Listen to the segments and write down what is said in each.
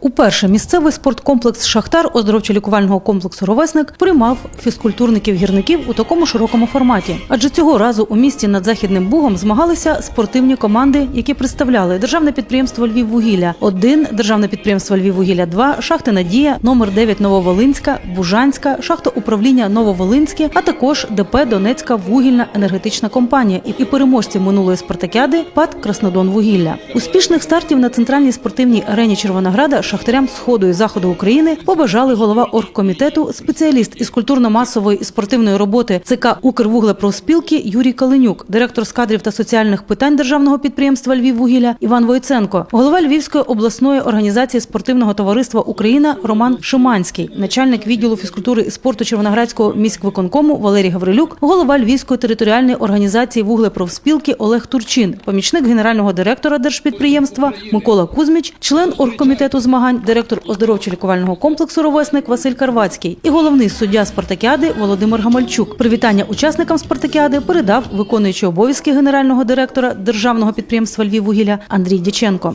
Уперше місцевий спорткомплекс Шахтар оздоровчо-лікувального комплексу Ровесник приймав фізкультурників-гірників у такому широкому форматі. Адже цього разу у місті над Західним Бугом змагалися спортивні команди, які представляли державне підприємство Львіввугілля 1 державне підприємство Львіввугілля 2 шахти Надія, номер 9 Нововолинська, Бужанська, шахта управління Нововолинське, а також ДП Донецька вугільна енергетична компанія і переможці минулої спартакіади ПАД Краснодон Вугілля. Успішних стартів на центральній спортивній арені Червонограда шахтарям сходу і заходу України побажали голова оргкомітету, спеціаліст із культурно-масової і спортивної роботи ЦК Укрвуглепрофспілки Юрій Калинюк, директор з кадрів та соціальних питань державного підприємства Львіввугілля Іван Войтценко, голова Львівської обласної організації спортивного товариства Україна Роман Шиманський, начальник відділу фізкультури і спорту Червоноградського міськвиконкому Валерій Гаврилюк, голова Львівської територіальної організації вуглепрофспілки Олег Турчин, помічник генерального директора держпідприємства Микола Кузьміч, член оргкомітету змагань, директор оздоровчо-лікувального комплексу Ровесник Василь Карвацький і головний суддя спартакіади Володимир Гамальчук. Привітання учасникам спартакіади передав виконуючий обов'язки генерального директора державного підприємства Львіввугілля Андрій Діченко.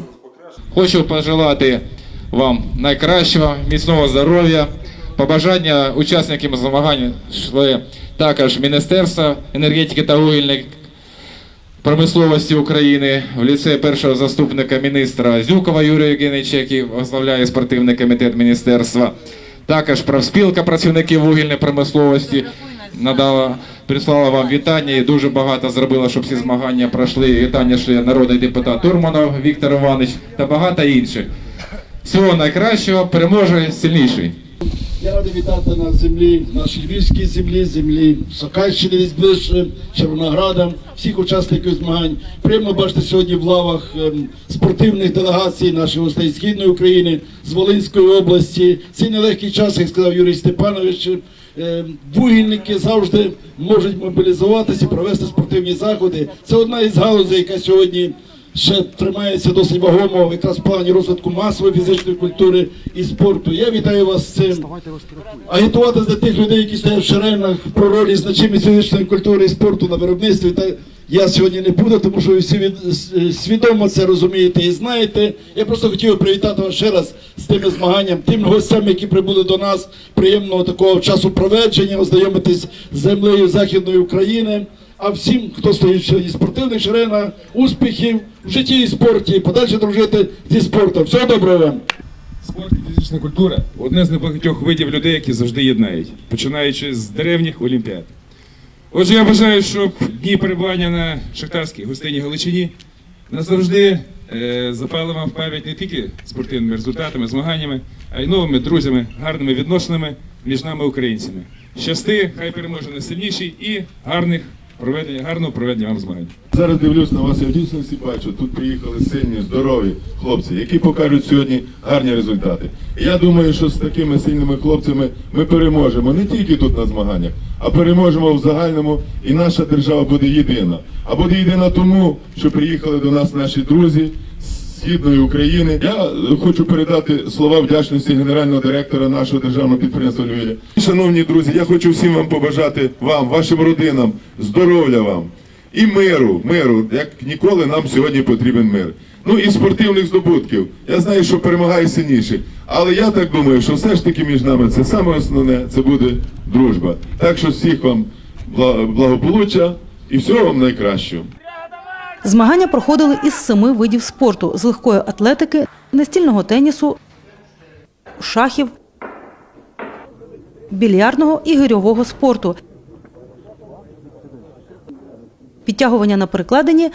Хочу пожелати вам найкращого, міцного здоров'я. Побажання учасникам змагань також Міністерства енергетики та вугільної промисловості України в ліце першого заступника міністра Зюкова Юрія Євгеновича, який возглавляє спортивний комітет міністерства. Також профспілка працівників вугільної промисловості надала, прислала вам вітання і дуже багато зробила, щоб всі змагання пройшли. Вітання йшли народний депутат Турманов Віктор Іванович та багато інших. Всього найкращого, переможе сильніший. Я радий вітати на землі, нашій львівській землі, землі Сокальщини ближче, Червоноградом, всіх учасників змагань. Приємно бачити сьогодні в лавах ем, спортивних делегацій наших гостей Східної України, з Волинської області. Цей нелегкий час, як сказав Юрій Степанович. ем, Вугільники завжди можуть мобілізуватися провести спортивні заходи. Це одна із галузей, яка сьогодні ще тримається досить вагомо якраз в плані розвитку масової фізичної культури і спорту. Я вітаю вас з цим. Агітувати за тих людей, які стоять в шеренах про роль і значимість фізичної культури і спорту на виробництві. Та я сьогодні не буду, тому що ви всі від, свідомо це розумієте і знаєте. Я просто хотів привітати вас ще раз з тими змаганням, тим гостям, які прибули до нас, приємного такого часу проведження, ознайомитись з землею Західної України. А всім, хто стоїть в спортивних шеренах, успіхів в житті і спорті, подальше дружити зі спортом. Всього доброго вам! Спорт і фізична культура одне з небагатьох видів людей, які завжди єднають, починаючи з древніх олімпіад. Отже, я бажаю, щоб дні перебування на шахтарській гостині Галичині назавжди е, запали вам в пам'ять не тільки спортивними результатами, змаганнями, а й новими друзями, гарними відносинами між нами, українцями. Щасти, хай переможе найсильніший і гарних проведення, гарного проведення вам змагань. Зараз дивлюсь на вас, я в дійсності бачу, тут приїхали сильні, здорові хлопці, які покажуть сьогодні гарні результати. І я думаю, що з такими сильними хлопцями ми переможемо не тільки тут на змаганнях, а переможемо в загальному, і наша держава буде єдина. А буде єдина тому, що приїхали до нас наші друзі східної України. Я е, хочу передати слова вдячності генерального директора нашого державного підприємства Львів'я. Шановні друзі, я хочу всім вам побажати вам, вашим родинам, здоров'я вам і миру, миру, як ніколи нам сьогодні потрібен мир. Ну і спортивних здобутків. Я знаю, що перемагає сильніший. Але я так думаю, що все ж таки між нами це саме основне, це буде дружба. Так що всіх вам благополуччя і всього вам найкращого. Змагання проходили із семи видів спорту з легкої атлетики, настільного тенісу, шахів, більярдного і гирьового спорту, підтягування на перекладині,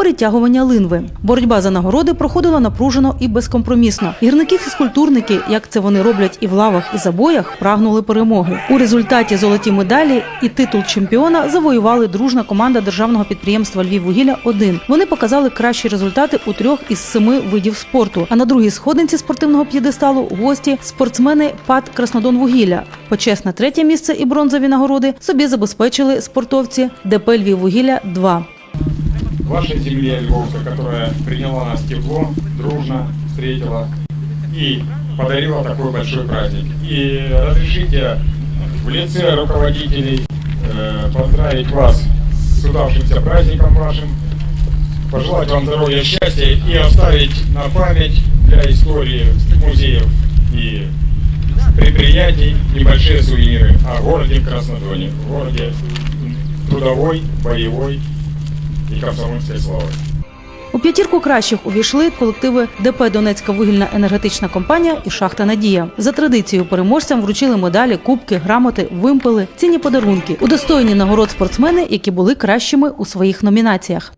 перетягування линви. Боротьба за нагороди проходила напружено і безкомпромісно. Гірники-фізкультурники, як це вони роблять і в лавах, і забоях, прагнули перемоги. У результаті золоті медалі і титул чемпіона завоювали дружна команда державного підприємства Львіввугілля 1 Вони показали кращі результати у трьох із семи видів спорту. А на другій сходинці спортивного п'єдесталу гості спортсмени ПАД Краснодонвугілля. Почесне третє місце і бронзові нагороди собі забезпечили спортовці ДП Львіввугілля 2 вашей земле Львовской, которая приняла нас тепло, дружно встретила и подарила такой большой праздник. И разрешите в лице руководителей э, поздравить вас с удавшимся праздником вашим, пожелать вам здоровья, счастья и оставить на память для истории музеев и предприятий небольшие сувениры о городе Краснодоне, городе трудовой, боевой и комсомольської слави. У п'ятірку кращих увійшли колективи ДП Донецька вугільна енергетична компанія і Шахта Надія. За традицією переможцям вручили медалі, кубки, грамоти, вимпели, цінні подарунки, удостоєні нагород спортсмени, які були кращими у своїх номінаціях.